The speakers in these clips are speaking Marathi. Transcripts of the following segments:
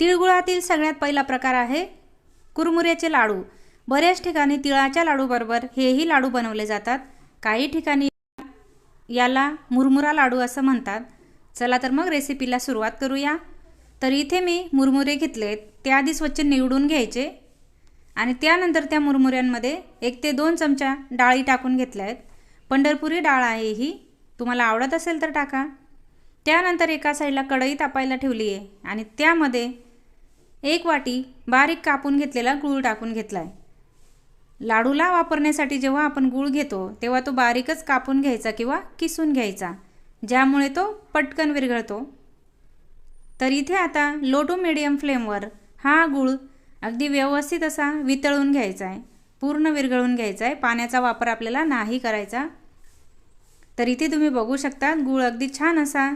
तिळगुळातील सगळ्यात पहिला प्रकार आहे कुरमुऱ्याचे लाडू. बऱ्याच ठिकाणी तिळाच्या लाडूबरोबर हेही लाडू बनवले जातात. काही ठिकाणी याला मुरमुरा लाडू असं म्हणतात. चला तर मग रेसिपीला सुरुवात करूया. तर इथे मी मुरमुरे घेतलेत त्याआधी आधी स्वच्छ निवडून घ्यायचे. आणि त्यानंतर त्या मुरमुऱ्यांमध्ये एक ते दोन चमचा डाळी टाकून घेतल्या आहेत. पंढरपुरी डाळ आहे ही. तुम्हाला आवडत असेल तर टाका. त्यानंतर एका साईडला कढई तापायला ठेवली आहे आणि त्यामध्ये एक वाटी बारीक कापून घेतलेला गूळ टाकून घेतला आहे लाडूला वापरण्यासाठी जेव्हा आपण गूळ घेतो तेव्हा तो बारीकच कापून घ्यायचा किंवा किसून घ्यायचा ज्यामुळे तो पटकन विरघळतो. तर इथे आता लो टू मिडियम फ्लेमवर हा गूळ अगदी व्यवस्थित असा वितळून घ्यायचा आहे. पूर्ण विरघळून घ्यायचा आहे. पाण्याचा वापर आपल्याला नाही करायचा. तर इथे तुम्ही बघू शकता गूळ अगदी छान असा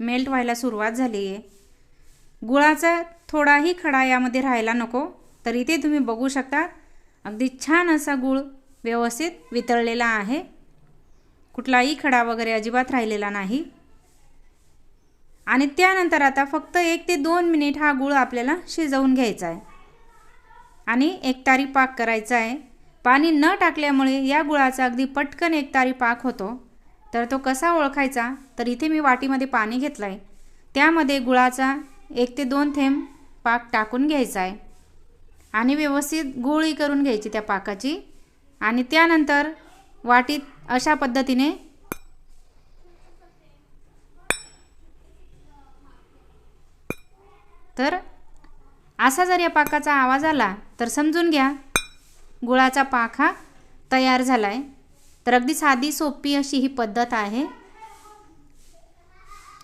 मेल्ट व्हायला सुरुवात झाली आहे गुळाचा थोडाही खडा यामध्ये राहायला नको. तर इथे तुम्ही बघू शकता. अगदी छान असा गूळ व्यवस्थित वितळलेला आहे. कुठलाही खडा वगैरे अजिबात राहिलेला नाही. आणि त्यानंतर आता फक्त एक ते दोन मिनिट हा गूळ आपल्याला शिजवून घ्यायचा आहे. आणि एकतारी पाक करायचा आहे. पाणी न टाकल्यामुळे या गुळाचा अगदी पटकन एकतारी पाक होतो. तर तो कसा ओळखायचा? तर इथे मी वाटीमध्ये पाणी घेतलं आहे त्यामध्ये गुळाचा एक ते दोन थेंब पाक टाकून घ्यायचा आहे आणि व्यवस्थित गोळी करून घ्यायची त्या पाकाची. आणि त्यानंतर वाटीत अशा पद्धतीने तर असा जर या पाकाचा आवाज आला तर समजून घ्या गुळाचा पाक हा तयार झाला आहे तर अगदी साधी सोपी अशी ही पद्धत आहे.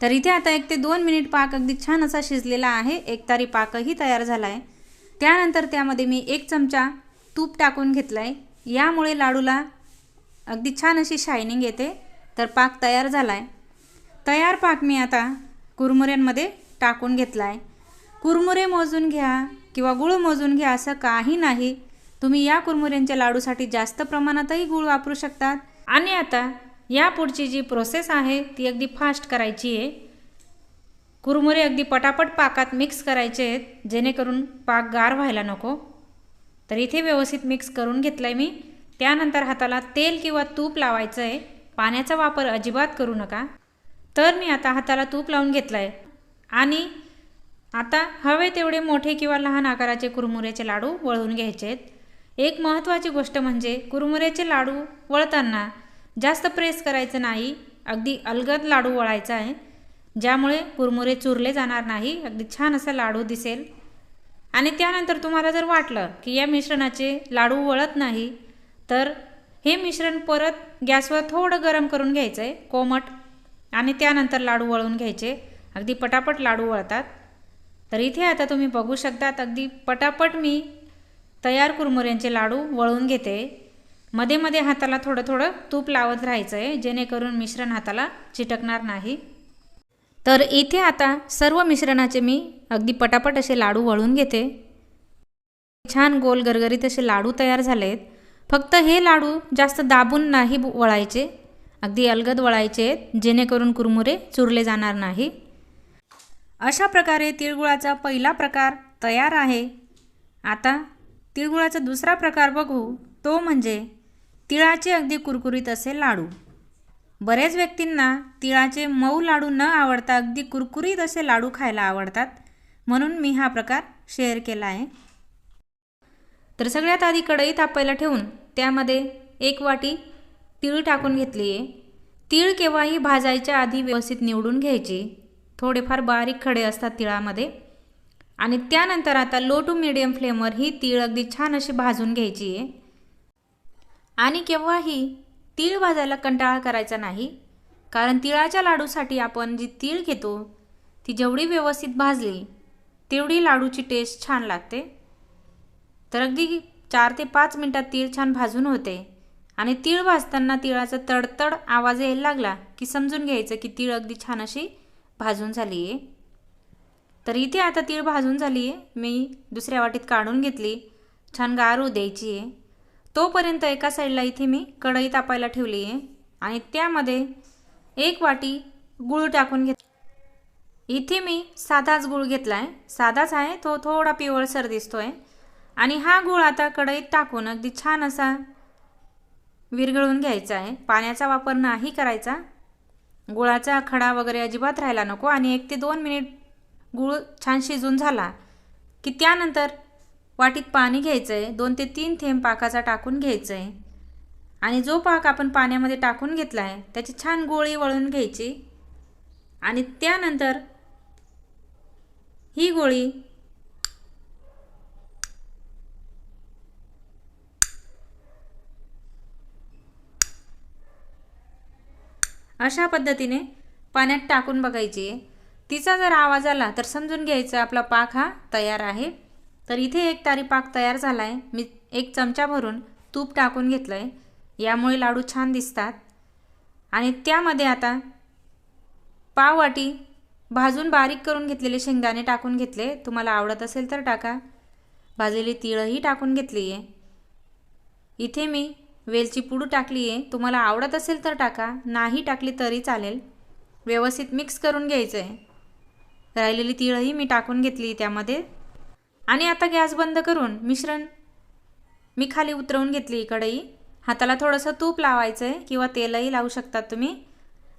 तर इथे आता एक ते दोन मिनिट पाक अगदी छान असा शिजलेला आहे. एक तारी पाकही तयार झाला आहे त्यानंतर त्यामध्ये मी एक चमचा तूप टाकून घेतला आहे यामुळे लाडूला अगदी छान अशी शायनिंग येते. तर पाक तयार झाला आहे तयार पाक मी आता कुरमुऱ्यांमध्ये टाकून घेतला आहे कुरमुरे मोजून घ्या किंवा गुळ मोजून घ्या असं काही नाही. तुम्ही या कुरमुऱ्यांच्या लाडूसाठी जास्त प्रमाणातही गुळ वापरू शकतात. आणि आता या पुढची जी प्रोसेस आहे ती अगदी फास्ट करायची आहे. कुरमुरे अगदी पटापट पाकात मिक्स करायचे आहेत जेणेकरून पाक गार व्हायला नको. तर इथे व्यवस्थित मिक्स करून घेतलं आहे मी. त्यानंतर हाताला तेल किंवा तूप लावायचं आहे पाण्याचा वापर अजिबात करू नका. तर मी आता हाताला तूप लावून घेतलं आहे आणि आता हवे तेवढे मोठे किंवा लहान आकाराचे कुरमुऱ्याचे लाडू वळवून घ्यायचे आहेत एक महत्त्वाची गोष्ट म्हणजे कुरमुऱ्याचे लाडू वळताना जास्त प्रेस करायचं नाही अगदी अलगद लाडू वळायचा आहे ज्यामुळे कुरमुरे चुरले जाणार नाही अगदी छान असा लाडू दिसेल. आणि त्यानंतर तुम्हाला जर वाटलं की या मिश्रणाचे लाडू वळत नाही तर हे मिश्रण परत गॅसवर थोडं गरम करून घ्यायचं आहे कोमट आणि त्यानंतर लाडू वळून घ्यायचे. अगदी पटापट लाडू वळतात. तर इथे आता तुम्ही बघू शकतात अगदी पटापट मी तयार कुरमुऱ्यांचे लाडू वळून घेते. मध्ये मध्ये हाताला थोडं थोडं तूप लावत राहायचं आहे जेणेकरून मिश्रण हाताला चिटकणार नाही. तर इथे आता सर्व मिश्रणाचे मी अगदी पटापट असे लाडू वळून घेते. छान गोल गरगरीत असे लाडू तयार झाले आहेत फक्त हे लाडू जास्त दाबून नाही वळायचे. अगदी अलगद वळायचे आहेत जेणेकरून कुरमुरे चुरले जाणार नाही. अशा प्रकारे तिळगुळाचा पहिला प्रकार तयार आहे. आता तिळगुळाचा दुसरा प्रकार बघू. तो म्हणजे तिळाचे अगदी कुरकुरीत असे लाडू. बऱ्याच व्यक्तींना तिळाचे मऊ लाडू न आवडता अगदी कुरकुरीत असे लाडू खायला आवडतात म्हणून मी हा प्रकार शेअर केला आहे. तर सगळ्यात आधी कढई तापायला ठेवून त्यामध्ये एक वाटी तीळ टाकून घेतली आहे. तीळ केव्हाही भाजायच्या आधी व्यवस्थित निवडून घ्यायची. थोडेफार बारीक खडे असतात तिळामध्ये. आणि त्यानंतर आता लो टू मिडियम फ्लेमवर ही तीळ अगदी छान अशी भाजून घ्यायची आहे. आणि केव्हाही तीळ भाजायला कंटाळा करायचा नाही कारण तिळाच्या लाडूसाठी आपण जी तीळ घेतो ती जेवढी व्यवस्थित भाजली तेवढी लाडूची टेस्ट छान लागते. तर अगदी चार ते पाच मिनटात तीळ छान भाजून होते आणि तीळ भाजताना तिळाचा तडतड आवाज यायला लागला की समजून घ्यायचं की तीळ अगदी छान अशी भाजून झाली आहे तर इथे आता तीळ भाजून झाली आहे मी दुसऱ्या वाटीत काढून घेतली. छान गारू द्यायची आहे तोपर्यंत एका साईडला इथे मी कढई तापायला ठेवली आहे. आणि त्यामध्ये एक वाटी गूळ टाकून घेत इथे मी साधाच गूळ घेतला आहे साधाच आहे तो थोडा पिवळसर दिसतोय. आणि हा गूळ आता कढईत टाकून अगदी छान असा विरघळून घ्यायचा आहे. पाण्याचा वापर नाही करायचा. गुळाचा खडा वगैरे अजिबात राहायला नको. आणि एक ते दोन मिनिट गूळ छान शिजून झाला की त्यानंतर वाटीत पाणी घ्यायचं आहे दोन ते तीन थेंब पाकाचा टाकून घ्यायचं आहे आणि जो पाक आपण पाण्यामध्ये टाकून घेतला आहे त्याची छान गोळी वळून घ्यायची. आणि त्यानंतर ही गोळी अशा पद्धतीने पाण्यात टाकून बघायची आहे. तिचा जर आवाज आला तर समजून घ्यायचं आपला पाक हा तयार आहे. तर इथे एक तारी पाक तयार झाला आहे मी एक चमचा भरून तूप टाकून घेतलं आहे यामुळे लाडू छान दिसतात. आणि त्यामध्ये आता पाववाटी भाजून बारीक करून घेतलेले शेंगदाणे टाकून घेतले. तुम्हाला आवडत असेल तर टाका. भाजलेली तिळही टाकून घेतली आहे इथे मी वेलची पुडू टाकली आहे तुम्हाला आवडत असेल तर टाका. नाही टाकली तरी चालेल. व्यवस्थित मिक्स करून घ्यायचं आहे राहिलेली तिळही मी टाकून घेतली त्यामध्ये. आणि आता गॅस बंद करून मिश्रण मी खाली उतरवून घेतली कढई. हाताला थोडंसं तूप लावायचं आहे किंवा तेलही लावू शकतात तुम्ही.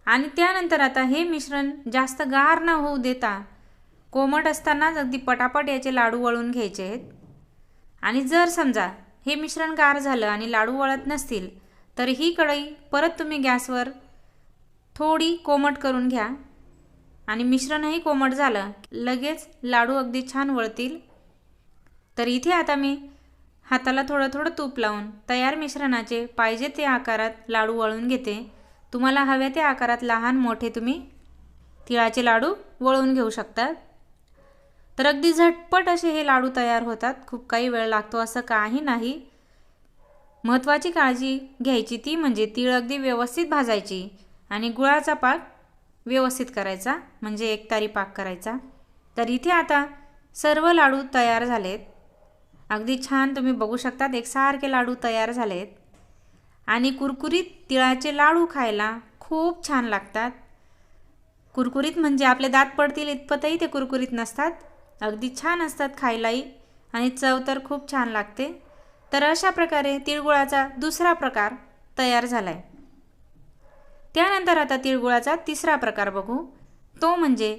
आणि त्यानंतर आता हे मिश्रण जास्त गार न होऊ देता कोमट असतानाच अगदी पटापट याचे लाडू वळून घ्यायचे आहेत. आणि जर समजा हे मिश्रण गार झालं आणि लाडू वळत नसतील तर ही कढई परत तुम्ही गॅसवर थोडी कोमट करून घ्या. आणि मिश्रणही कोमट झालं लगेच लाडू अगदी छान वळतील. तर इथे आता मी हाताला थोडं थोडं तूप लावून तयार मिश्रणाचे पाहिजे ते आकारात लाडू वळून घेते. तुम्हाला हव्या त्या आकारात लहान मोठे तुम्ही तिळाचे लाडू वळून घेऊ शकतात. तर अगदी झटपट असे हे लाडू तयार होतात. खूप काही वेळ लागतो असं काही नाही. महत्त्वाची काळजी घ्यायची ती म्हणजे तीळ अगदी व्यवस्थित भाजायची आणि गुळाचा पाक व्यवस्थित करायचा म्हणजे एकतारी पाक करायचा. तर इथे आता सर्व लाडू तयार झालेत. अगदी छान तुम्ही बघू शकतात. एकसारखे लाडू तयार झालेत. आणि कुरकुरीत तिळाचे लाडू खायला खूप छान लागतात. कुरकुरीत म्हणजे आपले दात पडतील इतपतही ते कुरकुरीत नसतात. अगदी छान असतात खायलाही. आणि चव तर खूप छान लागते. तर अशा प्रकारे तिळगुळाचा दुसरा प्रकार तयार झाला आहे त्यानंतर आता तिळगुळाचा तिसरा प्रकार बघू. तो म्हणजे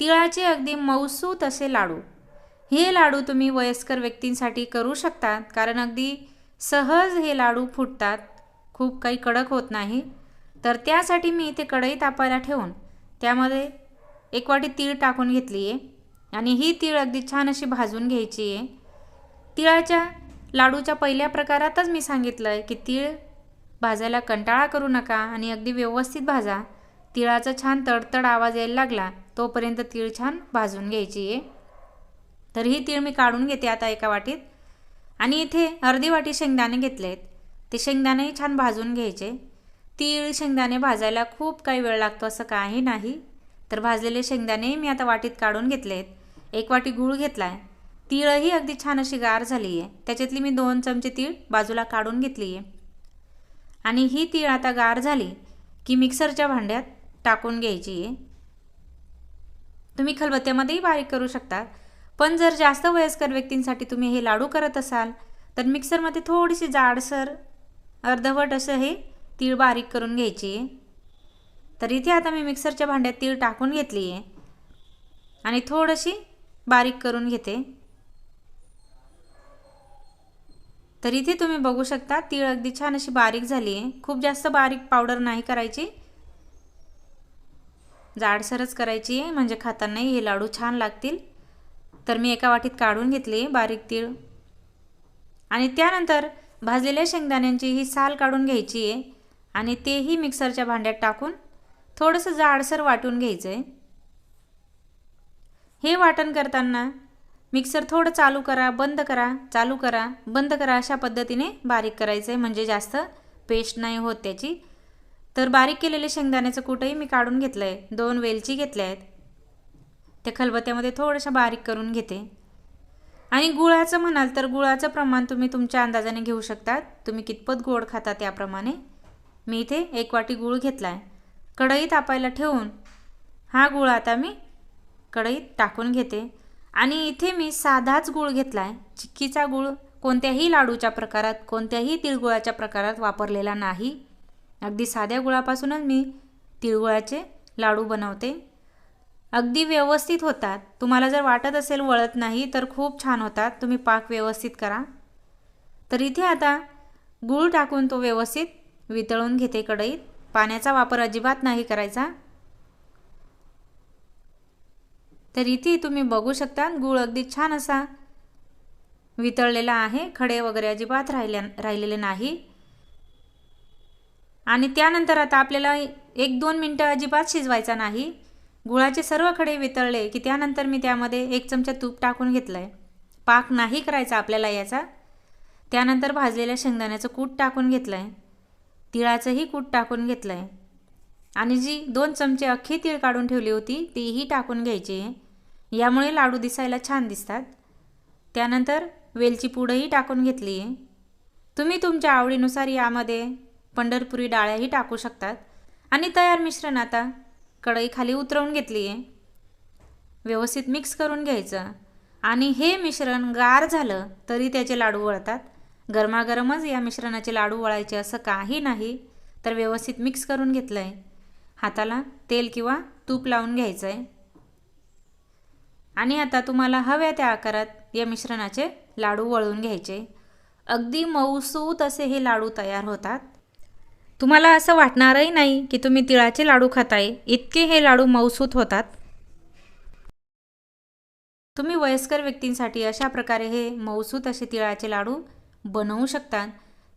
तिळाचे अगदी मौसूत असे लाडू. हे लाडू तुम्ही वयस्कर व्यक्तींसाठी करू शकतात कारण अगदी सहज हे लाडू फुटतात. खूप काही कडक होत नाही. तर त्यासाठी मी इथे कढई तापायला ठेवून त्यामध्ये एक वाटी तीळ टाकून घेतली आहे आणि ही तीळ अगदी छान अशी भाजून घ्यायची आहे तिळाच्या लाडूच्या पहिल्या प्रकारातच मी सांगितलं आहे की तीळ भाजायला कंटाळा करू नका आणि अगदी व्यवस्थित भाजा. तिळाचा छान तडतड आवाज यायला लागला तोपर्यंत तीळ छान भाजून घ्यायची आहे तर ही तीळ मी काढून घेते आता एका वाटीत. आणि इथे अर्धी वाटी शेंगदाणे घेतले आहेत ते शेंगदाणेही छान भाजून घ्यायचे. तीळ शेंगदाणे भाजायला खूप काही वेळ लागतो असं काही नाही. तर भाजलेले शेंगदाणेही मी आता वाटीत काढून घेतले आहेत एक वाटी गूळ घेतला आहे तीळही अगदी छान अशी गार झाली आहे त्याच्यातली मी दोन चमचे तीळ बाजूला काढून घेतली आहे आणि ही तीळ आता गार झाली की मिक्सरच्या भांड्यात टाकून घ्यायची आहे तुम्ही खलबत्त्यामध्येही बारीक करू शकता. पण जर जास्त वयस्कर व्यक्तींसाठी तुम्ही हे लाडू करत असाल तर मिक्सरमध्ये थोडीशी जाडसर अर्धवट असं हे तीळ बारीक करून घ्यायची. आहे तर इथे आता मी मिक्सरच्या भांड्यात तीळ टाकून घेतली आहे. आणि थोडीशी बारीक करून घेते. तर इथे तुम्ही बघू शकता तीळ अगदी छान अशी बारीक झाली आहे. खूप जास्त बारीक पावडर नाही करायची. जाडसरच करायची आहे म्हणजे खातानाही हे लाडू छान लागतील. तर मी एका वाटीत काढून घेतली बारीक तीळ. आणि त्यानंतर भाजलेल्या शेंगदाण्यांची ही साल काढून घ्यायची आहे आणि तेही मिक्सरच्या भांड्यात टाकून थोडंसं जाडसर वाटून घ्यायचं आहे हे वाटण करताना मिक्सर थोडं चालू करा बंद करा चालू करा बंद करा अशा पद्धतीने बारीक करायचं आहे म्हणजे जास्त पेस्ट नाही होत त्याची. तर बारीक केलेले शेंगदाण्याचं कुठंही मी काढून घेतलं आहे दोन वेलची घेतल्या आहेत त्या खलबत्त्यामध्ये थोडंसं बारीक करून घेते. आणि गुळाचं म्हणाल तर गुळाचं प्रमाण तुम्ही तुमच्या अंदाजाने घेऊ शकतात. तुम्ही कितपत गोड खाता त्याप्रमाणे. मी इथे एक वाटी गूळ घेतला आहे कढई तापायला ठेवून हा गूळ आता मी कढईत टाकून घेते. आणि इथे मी साधाच गूळ घेतला आहे चिक्कीचा गूळ कोणत्याही लाडूच्या प्रकारात कोणत्याही तिळगुळाच्या प्रकारात वापरलेला नाही. अगदी साध्या गुळापासूनच मी तिळगुळाचे लाडू बनवते. अगदी व्यवस्थित होतात. तुम्हाला जर वाटत असेल वळत नाही तर खूप छान होतात. तुम्ही पाक व्यवस्थित करा. तर इथे आता गूळ टाकून तो व्यवस्थित वितळून घेते कढईत. पाण्याचा वापर अजिबात नाही करायचा. तर इथे तुम्ही बघू शकता गूळ अगदी छान असा वितळलेला आहे. खडे वगैरे अजिबात राहिल्या राहिलेले नाही. आणि त्यानंतर आता आपल्याला एक दोन मिनटं अजिबात शिजवायचा नाही. गुळाचे सर्व खडे वितळले की त्यानंतर मी त्यामध्ये एक चमचा तूप टाकून घेतलं आहे पाक नाही करायचा आपल्याला याचा. त्यानंतर भाजलेल्या शेंगदाण्याचं कूट टाकून घेतलं आहे तिळाचंही कूट टाकून घेतलं आहे आणि जी दोन चमचे अख्खी तीळ काढून ठेवली होती तीही टाकून घ्यायची. आहे यामुळे लाडू दिसायला छान दिसतात. त्यानंतर वेलची पूडही टाकून घेतली. आहे तुम्ही तुमच्या आवडीनुसार यामध्ये पंढरपुरी डाळ्याही टाकू शकतात. आणि तयार मिश्रण आता. कढई खाली उतरवून घेतली. आहे व्यवस्थित मिक्स करून घ्यायचं. आणि हे मिश्रण गार झालं तरी त्याचे लाडू वळतात. गरमागरमच या मिश्रणाचे लाडू वळायचे असं काही नाही तर व्यवस्थित मिक्स करून घेतलं आहे हाताला तेल किंवा तूप लावून घ्यायचं आहे आणि आता तुम्हाला हव्या त्या आकारात या मिश्रणाचे लाडू वळून घ्यायचे. अगदी मऊसूत असे हे लाडू तयार होतात. तुम्हाला असं वाटणारही नाही की तुम्ही तिळाचे लाडू खाताय. इतके हे लाडू मऊसूत होतात. तुम्ही वयस्कर व्यक्तींसाठी अशा प्रकारे हे मऊसूत असे तिळाचे लाडू बनवू शकतात.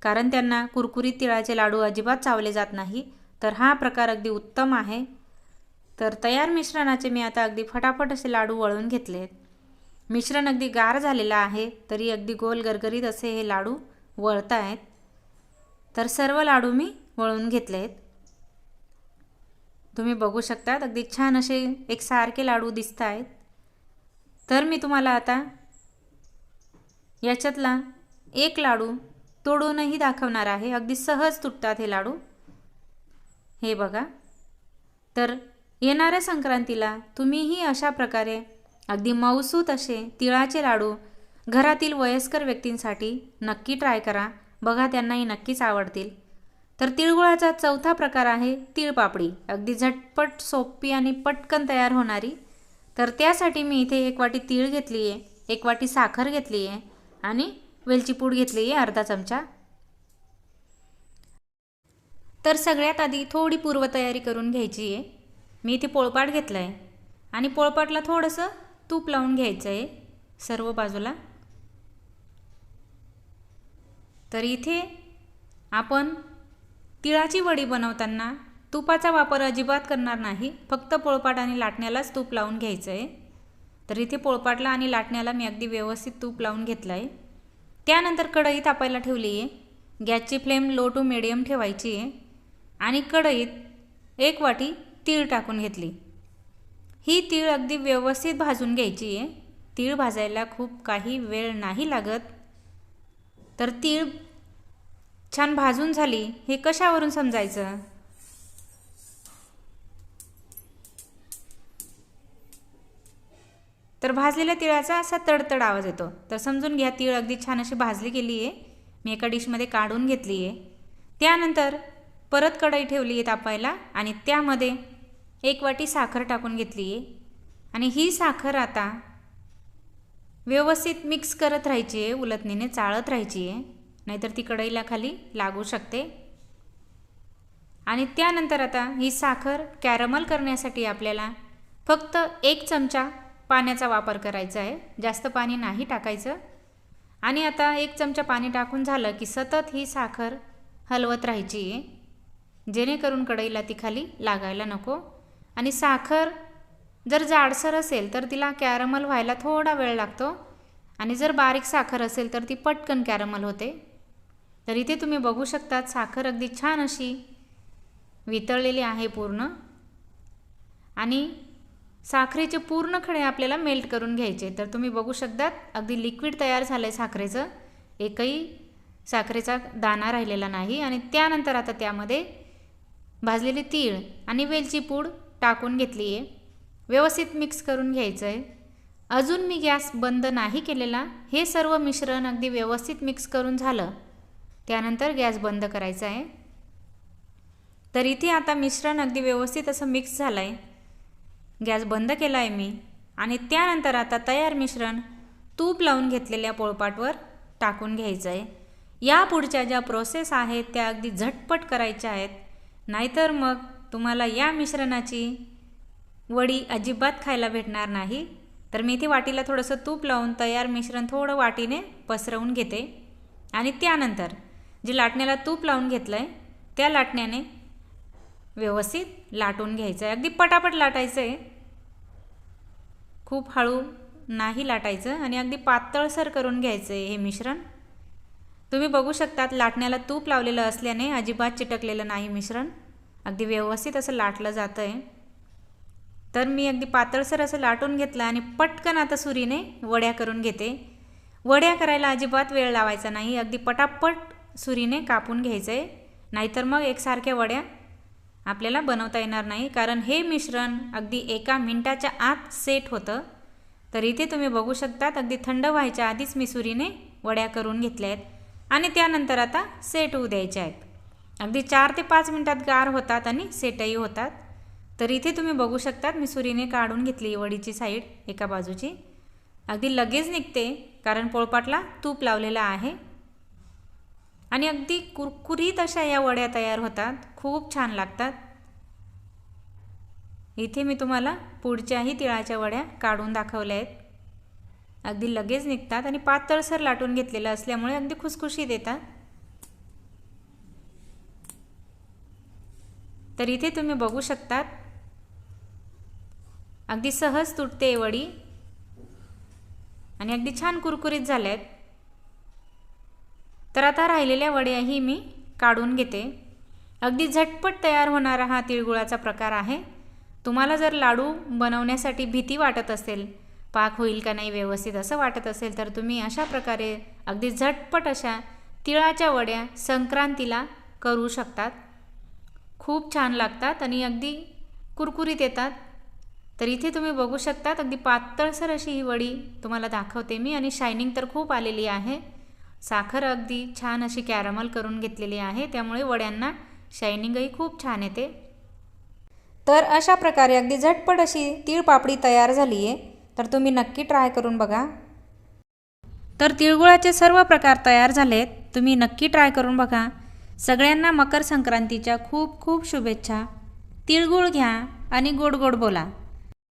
कारण त्यांना कुरकुरीत तिळाचे लाडू अजिबात चावले जात नाही. तर हा प्रकार अगदी उत्तम आहे. तर तयार मिश्रणाचे मी आता अगदी फटाफट असे लाडू वळून घेतलेत. मिश्रण अगदी गार झालेलं आहे तरी अगदी गोल गरगरीत असे हे लाडू वळत आहेत तर सर्व लाडू मी वळून घेतले आहेत तुम्ही बघू शकतात अगदी छान असे एकसारखे लाडू दिसत आहेत तर मी तुम्हाला आता याच्यातला एक लाडू तोडूनही दाखवणार आहे. अगदी सहज तुटतात हे लाडू. हे बघा. तर येणाऱ्या संक्रांतीला तुम्हीही अशा प्रकारे अगदी मौसूत असे तिळाचे लाडू घरातील वयस्कर व्यक्तींसाठी नक्की ट्राय करा. बघा त्यांनाही नक्कीच आवडतील. तर तिळगुळाचा चौथा प्रकार आहे तिळपापडी. अगदी झटपट सोपी आणि पटकन तयार होणारी. तर त्यासाठी मी इथे एक वाटी तीळ घेतली आहे एक वाटी साखर घेतली आहे आणि वेलची पूड घेतली आहे अर्धा चमचा. तर सगळ्यात आधी थोडी पूर्वतयारी करून घ्यायची आहे मी इथे पोळपाट घेतलं आहे आणि पोळपाटला थोडंसं तूप लावून घ्यायचं आहे सर्व बाजूला. तर इथे आपण तिळाची वडी बनवताना तुपाचा वापर अजिबात करणार नाही. फक्त पोळपाट आणि लाटण्यालाच तूप लावून घ्यायचं आहे तर इथे पोळपाटला आणि लाटण्याला मी अगदी व्यवस्थित तूप लावून घेतलं आहे त्यानंतर कढई तापायला ठेवली आहे गॅसची फ्लेम लो टू मिडियम ठेवायची आहे. आणि कढईत एक वाटी तीळ टाकून घेतली. ही तीळ अगदी व्यवस्थित भाजून घ्यायची आहे तीळ भाजायला खूप काही वेळ नाही लागत. तर तीळ छान भाजून झाली हे कशावरून समजायचं? तर भाजलेल्या तिळाचा असा तडतड आवाज येतो. तर समजून घ्या तीळ अगदी छान अशी भाजली गेली आहे मी एका डिशमध्ये काढून घेतली आहे त्यानंतर परत कढई ठेवली आहे तापायला आणि त्यामध्ये एक वाटी साखर टाकून घेतली आहे आणि ही साखर आता व्यवस्थित मिक्स करत राहायची आहे उलटणीने चाळत राहायची आहे. नाहीतर ती कढईला खाली लागू शकते. आणि त्यानंतर आता ही साखर कॅरमल करण्यासाठी आपल्याला फक्त एक चमचा पाण्याचा वापर करायचा आहे. जास्त पाणी नाही टाकायचं. आणि आता एक चमचा पाणी टाकून झालं की सतत ही साखर हलवत राहायची आहे. जेणेकरून कढईला ती खाली लागायला नको. आणि साखर जर जाडसर असेल तर तिला कॅरमल व्हायला थोडा वेळ लागतो. आणि जर बारीक साखर असेल तर ती पटकन कॅरमल होते. तर इथे तुम्ही बघू शकतात साखर अगदी छान अशी वितळलेली आहे पूर्ण. आणि साखरेचे पूर्ण खडे आपल्याला मेल्ट करून घ्यायचे. तर तुम्ही बघू शकतात अगदी लिक्विड तयार झालं आहे साखरेचं. एकही साखरेचा दाणा राहिलेला नाही. आणि त्यानंतर आता त्यामध्ये भाजलेले तीळ आणि वेलची पूड टाकून घेतली आहे व्यवस्थित मिक्स करून घ्यायचं आहे अजून मी गॅस बंद नाही केलेला. हे सर्व मिश्रण अगदी व्यवस्थित मिक्स करून झालं. त्यानंतर गॅस बंद करायचा आहे. तर इथे आता मिश्रण अगदी व्यवस्थित असं मिक्स झालं आहे गॅस बंद केला आहे मी. आणि त्यानंतर आता तयार मिश्रण तूप लावून घेतलेल्या पोळपाटवर टाकून घ्यायचं आहे या पुढच्या ज्या प्रोसेस आहेत त्या अगदी झटपट करायच्या आहेत. नाहीतर मग तुम्हाला या मिश्रणाची वडी अजिबात खायला भेटणार नाही. तर मी इथे वाटीला थोडंसं तूप लावून तयार मिश्रण थोडं वाटीने पसरवून घेते. आणि त्यानंतर जे लाटण्याला तूप लावून घेतलं आहे त्या लाटण्याने व्यवस्थित लाटून घ्यायचं आहे अगदी पटापट लाटायचं आहे खूप हळू नाही लाटायचं आणि अगदी पातळसर करून घ्यायचं आहे हे मिश्रण. तुम्ही बघू शकतात लाटण्याला तूप लावलेलं असल्याने अजिबात चिटकलेलं नाही मिश्रण. अगदी व्यवस्थित असं लाटलं जातं आहे तर मी अगदी पातळसर असं लाटून घेतलं आणि पटकन आता सुरीने वड्या करून घेते. वड्या करायला अजिबात वेळ लावायचा नाही. अगदी पटापट सुरीने कापून घ्यायचं. आहे नाहीतर मग एकसारख्या वड्या आपल्याला बनवता येणार नाही. कारण हे मिश्रण अगदी एका मिनटाच्या आत सेट होतं. तर इथे तुम्ही बघू शकतात. अगदी थंड व्हायच्या आधीच मी सुरीने वड्या करून घेतल्या आहेत. आणि त्यानंतर आता सेट होऊ द्यायच्या आहेत. अगदी चार ते पाच मिनटात गार होतात आणि सेटही होतात. तर इथे तुम्ही बघू शकतात मी सुरीने काढून घेतली वडीची साईड एका बाजूची. अगदी लगेच निघते कारण पोळपाटला तूप लावलेला आहे. आणि अगदी कुरकुरीत अशा या वड्या तयार होतात. खूप छान लागतात. इथे मी तुम्हाला पुढच्याही तिळाच्या वड्या काढून दाखवल्या आहेत. अगदी लगेच निघतात आणि पातळसर लाटून घेतलेलं असल्यामुळे अगदी खुसखुशीत येतात. तर इथे तुम्ही बघू शकतात. अगदी सहज तुटते वडी. आणि अगदी छान कुरकुरीत झाल्या आहेत तर आता राहिलेल्या वड्याही मी काढून घेते. अगदी झटपट तयार होणारा हा तिळगुळाचा प्रकार आहे. तुम्हाला जर लाडू बनवण्यासाठी भीती वाटत असेल पाक होईल का नाही व्यवस्थित असं वाटत असेल तर तुम्ही अशा प्रकारे अगदी झटपट अशा तिळाच्या वड्या संक्रांतीला करू शकतात. खूप छान लागतात आणि अगदी कुरकुरीत येतात. तर इथे तुम्ही बघू शकतात अगदी पातळसर अशी ही वडी तुम्हाला दाखवते मी आणि शायनिंग तर खूप आलेली आहे. साखर अगदी छान अशी कॅरमल करून घेतलेली आहे त्यामुळे वड्यांना शायनिंगही खूप छान येते. तर अशा प्रकारे अगदी झटपट अशी तीळ पापडी तयार झाली आहे तर तुम्ही नक्की ट्राय करून बघा. तर तिळगुळाचे सर्व प्रकार तयार झालेत. तुम्ही नक्की ट्राय करून बघा. सगळ्यांना मकर संक्रांतीच्या खूप खूप शुभेच्छा. तिळगुळ घ्या आणि गोड गोड बोला.